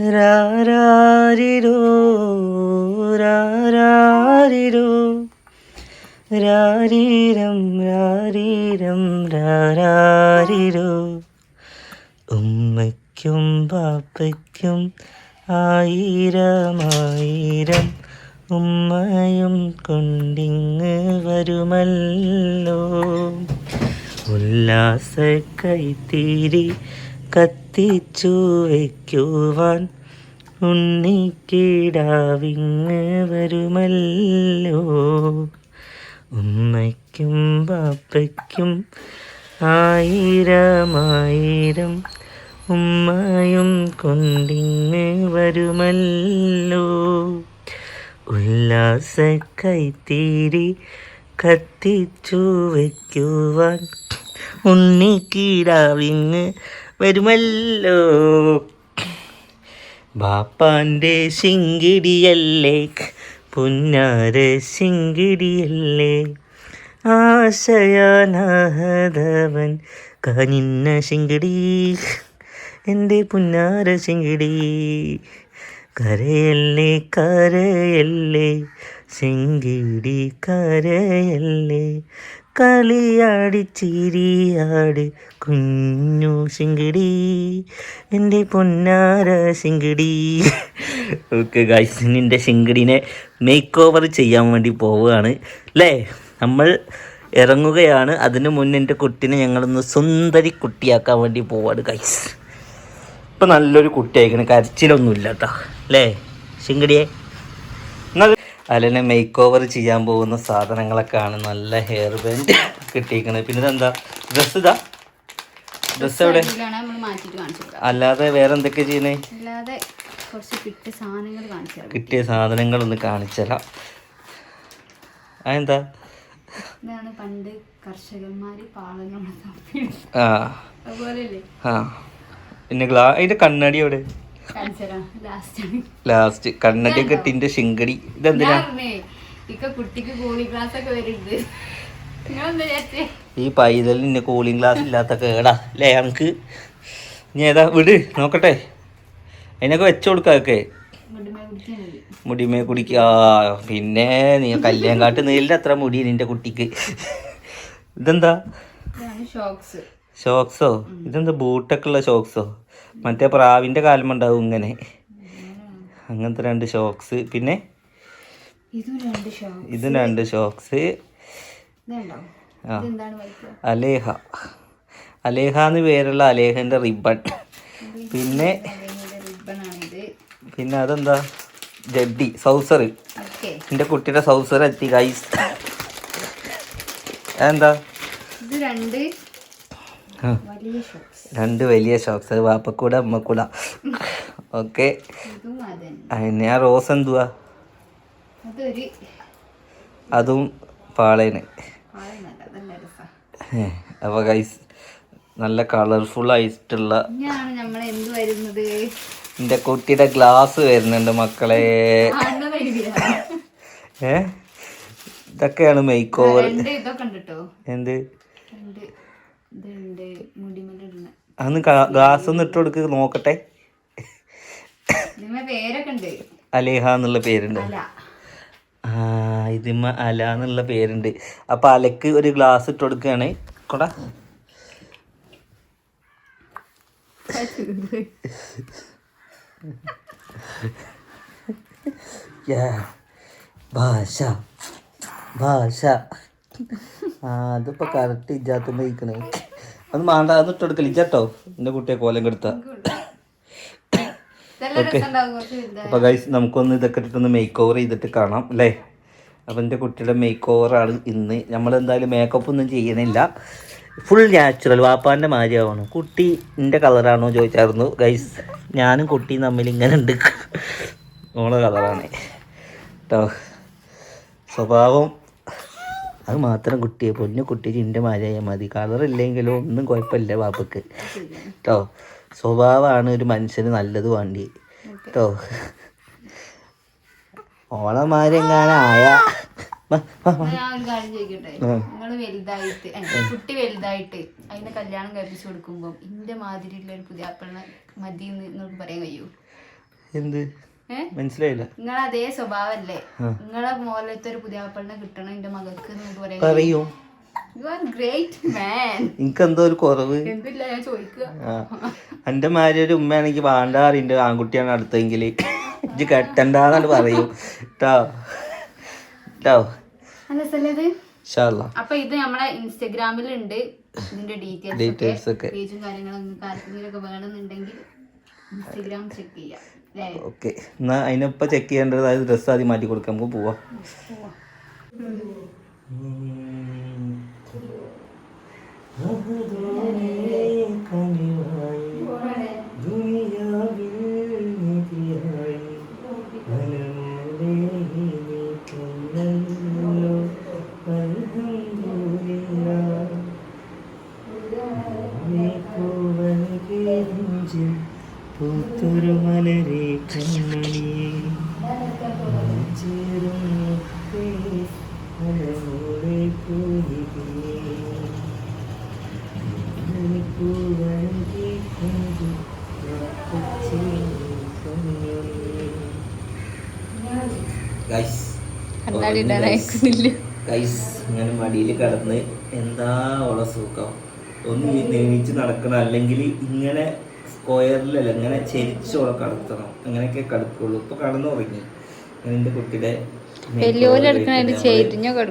രാരാരിരോ രാരാരിരോ. രാരീരം രാരീരം രാരാരിരോ. ഉമ്മയ്ക്കും പാപ്പയ്ക്കും ആയിരമായിരം ഉമ്മയും കൊണ്ടിങ്ങ് വരുമല്ലോ. ഉല്ലാസ കൈത്തിരി കത്തിച്ചു വയ്ക്കുവാൻ ഉണ്ണിക്കിടാവിങ്ങ് വരുമല്ലോ. ഉമ്മയ്ക്കും പാപ്പയ്ക്കും ആയിരമായിരം ഉമ്മയും കൊണ്ടിങ്ങ് വരുമല്ലോ. ഉല്ലാസ കൈത്തീരി കത്തിച്ചു വയ്ക്കുവാൻ ഉണ്ണിക്കീടാവിങ്ങ് വരുമല്ലോ. ബാപ്പാന്റെ ശിങ്കിടിയല്ലേ പുന്നാര ശിങ്കിടിയല്ലേ. ആശയാനാഹതവൻ കനിന്ന ശിങ്കിടി എന്റെ പുന്നാര ശിങ്കിടി. കരയല്ലേ കരയല്ലേ ശിങ്കിടി കരയല്ലേ. കളിയാടി ചിരിയാട് കുഞ്ഞു ശിങ്കിടി. എന്റെ പൊന്നാര ശിങ്കിടി. ഓക്കെ ഗൈസ് നിന്റെ ശിങ്കിടിനെ മേക്ക് ഓവർ ചെയ്യാൻ വേണ്ടി പോവുകയാണ്. അല്ലേ നമ്മൾ ഇറങ്ങുകയാണ്. അതിനു മുന്നേ എന്റെ കുട്ടിനെ ഞങ്ങളൊന്ന് സുന്ദരി കുട്ടിയാക്കാൻ വേണ്ടി പോവാണ് ഗൈസ് ഇപ്പം നല്ലൊരു കുട്ടിയായിരിക്കണം കരച്ചിലൊന്നുമില്ല കേട്ടോ അല്ലേ ശിങ്കിടിയെ? അലനെ മേക്ക് ഓവർ ചെയ്യാൻ പോകുന്ന സാധനങ്ങളൊക്കെയാണ് നല്ല ഹെയർ ബാൻഡ് കിട്ടിയിരിക്കുന്നത്. പിന്നെ ഇതെന്താ ഡ്രസ്സ് ഇതാ? ഡ്രസ്സ് എവിടെ? അല്ലാതെ വേറെ എന്തൊക്കെ ചെയ്യണേ കിട്ടിയ സാധനങ്ങൾ ഒന്ന് കാണിച്ചരാം. അതെന്താ? പണ്ട് പാളങ്ങൾ ആ. പിന്നെ ഗ്ലാ കണ്ണാടി കണ്ണടി എവിടെ? ലാസ്റ്റ് കണ്ണടി കെട്ടിന്റെ ശിങ്കടി. ഇതെന്തിനാ? ഈ പൈതലിന് കൂളിംഗ് ഗ്ലാസ് ഇല്ലാത്ത കേടാ അല്ലേ എനിക്ക് ഇനി ഏതാ? വിട് നോക്കട്ടെ. അതിനൊക്കെ വെച്ചു കൊടുക്കാക്കെ മുടിമേ കുടിക്കുക പിന്നെ നീ കല്യാൺ കാട്ട് നീലിന്റെ അത്ര മുടി നിന്റെ കുട്ടിക്ക്. ഇതെന്താ? ഷോക്സോ ഇതെന്താ ബൂട്ടൊക്കെ ഉള്ള ഷോക്സോ മറ്റേ പ്രാവിന്റെ കാലം ഉണ്ടാവും ഇങ്ങനെ. അങ്ങനത്തെ രണ്ട് ഷോക്സ് പിന്നെ ഇതും രണ്ട് ഷോക്സ് ആ. അലേഹ അലേഹ. എന്ന് പേരുള്ള അലേഹന്റെ റിബൺ പിന്നെ പിന്നെ അതെന്താ? ജഡ്ഡി സൗസർ. എന്റെ എന്റെ കുട്ടിയുടെ സൗസർ എത്തി ഗൈസ് അതെന്താ? ഇത് രണ്ട് വലിയ രണ്ട് വലിയ ഷോക്സ് വാപ്പക്കൂടെ അമ്മക്കൂട. ഓക്കെ അതിന് ആ റോസ് എന്തുവാ? അതും പാളേന്. അപ്പൊ ഗൈസ് നല്ല കളർഫുൾ ആയിട്ടുള്ള എന്റെ കുട്ടിയുടെ ഗ്ലാസ് വരുന്നുണ്ട് മക്കളെ. ഏ ഇതൊക്കെയാണ് മേക്ക് ഓവർ എന്ത്? അന്ന് ഗ്ലാസ് ഒന്ന് ഇട്ട് കൊടുക്ക് നോക്കട്ടെ. അലേഹ എന്നുള്ള പേരുണ്ട്. ആ ഇതിമ്മ അല എന്നുള്ള പേരുണ്ട്. അപ്പൊ അലക്ക് ഒരു ഗ്ലാസ് ഇട്ട് കൊടുക്കുകയാണ് കൊടാ ഭാഷ ഭാഷ. അതിപ്പോ കറക്റ്റ് ഇജാത്തുമ്പോ ഇരിക്കണേ. അത് മാണ്ട അത് ഇട്ട് കൊടുക്കല. ഇജാട്ടോ എന്റെ കുട്ടിയെ കോലം കെടുത്ത. നല്ല അപ്പൊ ഗൈസ് നമുക്കൊന്ന് ഇതൊക്കെ ഇട്ടിട്ടൊന്ന് മേക്ക് ഓവർ ചെയ്തിട്ട് കാണാം അല്ലേ? അപ്പം എന്റെ കുട്ടിയുടെ മേക്ക് ഓവറാണ് ഇന്ന്. നമ്മൾ എന്തായാലും മേക്കപ്പ് ഒന്നും ചെയ്യുന്നില്ല ഫുൾ നാച്ചുറൽ വാപ്പാന്റെ മാതിരിയാവണം. കുട്ടി എന്റെ കളറാണോ ചോദിച്ചായിരുന്നു. ഗൈസ് ഞാനും കുട്ടിയും തമ്മിൽ ഇങ്ങനെ ഉണ്ട്. ഓളെ കളറാണ് കേട്ടോ സ്വഭാവം അത് മാത്രം കുട്ടിയെ പൊന്നു കുട്ടി ചിന്റെ മാലയായ മതി. കളറില്ലെങ്കിലും ഒന്നും കുഴപ്പമില്ല വാപ്പക്ക് കേട്ടോ സ്വഭാവമാണ് ഒരു മനുഷ്യന് നല്ലത് വേണ്ടി. കേട്ടോ ഓളമാരെങ്ങാനായ ആയ. നിങ്ങൾ വലുതായിട്ട് കുട്ടി വലുതായിട്ട് അതിനെ കല്യാണം കഴിപ്പിച്ചു കൊടുക്കുമ്പോ ഇന്റെ മാതിരിയുള്ള ഒരു പുതിയ മതി എന്ന് നിങ്ങൾക്ക് പറയാൻ കഴിയൂ? എന്ത്? മനസ്സിലായില്ല. നിങ്ങൾ അതേ സ്വഭാവല്ലേ. നിങ്ങളെ മോലത്തെ ഒരു പുതിയ ആപ്പിളിനെ കിട്ടണം എന്റെ മകൾക്ക് പറയാം. എനിക്കെന്തോ ഒരു കുറവ്. ആ. എന്റെ ഒരു ഉമ്മയാണെങ്കിൽ വേണ്ടാറിന്റെ ആൺകുട്ടിയാണ് അടുത്തെങ്കിൽ. ഇജ്ജ് കെട്ടണ്ടാന്നാണ് പറയൂ. കേട്ടോ കേട്ടോ അപ്പൊ ഇത് നമ്മളെ ഇൻസ്റ്റഗ്രാമിലുണ്ട്. ഇതിന്റെ ഡീറ്റെയിൽസ് ഒക്കെ. പേജും കാര്യങ്ങളും ഒക്കെ വേണമെന്നുണ്ടെങ്കിൽ ഓക്കെ. എന്നാ അതിനൊപ്പം ചെക്ക് ചെയ്യേണ്ടതായ അതായത് ഡ്രസ്സ് ആദ്യം മാറ്റി കൊടുക്കാം. നമുക്ക് പോവാം. പൂത്തൊരു മലരെ കണ്ണണിയേ. ചേരും മുത്തേ മലമൂടെ പൂയികേ പൂവഴകി കണ്ടു കണ്ണാടി ഇടാൻ അയക്കുന്നില്ല ഗൈസ് ഇങ്ങനെ മടിയിൽ കിടന്ന് എന്താ ഉള്ള സുഖം? ഒന്ന് നീച്ച് നടക്കണം. അല്ലെങ്കിൽ ഇങ്ങനെ സ്ക്വയറിലല്ല ഇങ്ങനെ ചെരിച്ചോളം കടത്തണം? അങ്ങനെയൊക്കെ കടക്കുള്ളൂ? ഇപ്പൊ കടന്നു തുടങ്ങി. എന്റെ എന്റെ കുട്ടിയുടെ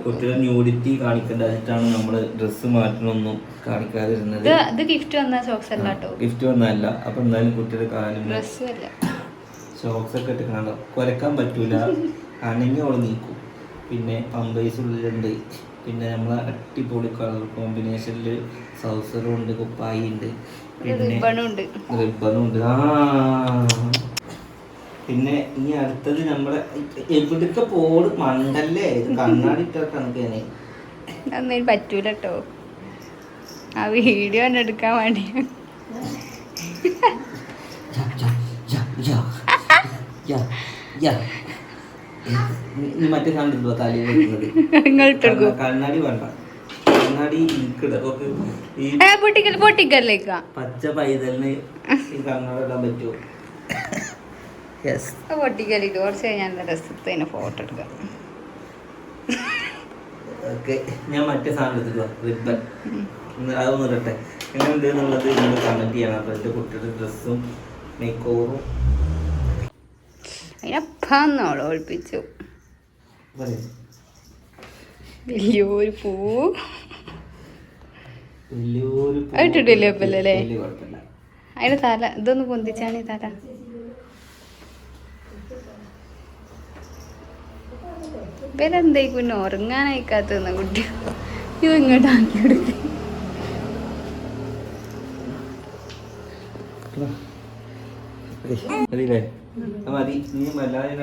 കുട്ടിയുടെ ന്യൂഡിറ്റി കാണിക്കേണ്ടതായിട്ടാണ് നമ്മൾ ഡ്രസ്സ് മാറ്റണമൊന്നും കാണിക്കാതിരുന്നത്. ഗിഫ്റ്റ് വന്ന സോക്സ് അല്ല ഗിഫ്റ്റ് വന്നതല്ല. അപ്പൊ എന്തായാലും കുട്ടിയുടെ കാലും ഷോക്സ് ഒക്കെ ഇട്ട് കാണാം കുരക്കാൻ പറ്റൂല. അണങ്ങി അവൾ നീക്കും. പിന്നെ പമ്പൈസ് ഉള്ളിലുണ്ട്. പിന്നെ നമ്മളെ അടിപൊളി കളർ കോമ്പിനേഷനിൽ സൗസറും ഉണ്ട് കുപ്പായി ഉണ്ട് പിന്നെ ഈ ഉണ്ട് റിബണും ആ. പിന്നെ ഇനി അടുത്തത് നമ്മളെ എവിടൊക്കെ പോട് മണ്ടല്ലേ? ഇത് കണ്ണാടി പറ്റൂലോ കണക്കാണ്. അതൊന്നും പറ്റൂല കേട്ടോ ആ വീഡിയോ തന്നെ എടുക്കാൻ വേണ്ടി. മറ്റേ കണ്ണ- കണ്ണാടി വേണ്ട. കണ്ണാടി ഇരിക്കട ഒക്കെ ഈ പൊട്ടിക്കൽ പൊട്ടിക്കല്ലേക്കാ? പച്ച പൈതലിന് ഈ കണ്ണാടി ഇടാൻ പറ്റുമോ? യെസ് പൊട്ടിക്കലിട്ട് കുറച്ച് കഴിഞ്ഞാൽ രസത്തിന് ഫോട്ടോ എടുക്കാം. ഓക്കെ ഞാൻ മറ്റേ സാധനം എടുത്തിട്ട് റിബൺ അതൊന്നും ഇടട്ടെ. എങ്ങനെയുണ്ട് എന്നുള്ളത് നിങ്ങൾ കമന്റ് ചെയ്യണം. അപ്പോൾ എന്റെ കുട്ടിയുടെ ഡ്രസ്സും മേക്ക് ഓവറും അതിനപ്പന്നോളെ ഒളിപ്പിച്ചു. വലിയൊരു പൂ. ഇട്ടിട്ടില്ലേ ഇപ്പൊ അല്ലേ? വലിയ അതിന്റെ തല ഇതൊന്ന് പൊന്തിച്ചാണ് ഈ തല. ഇവരെന്തായി പിന്നെ ഉറങ്ങാനയക്കാത്ത കുട്ടി. ഇത് ഇങ്ങോട്ട് ആക്കി ആ, മതി. നീ വല്ലാതെ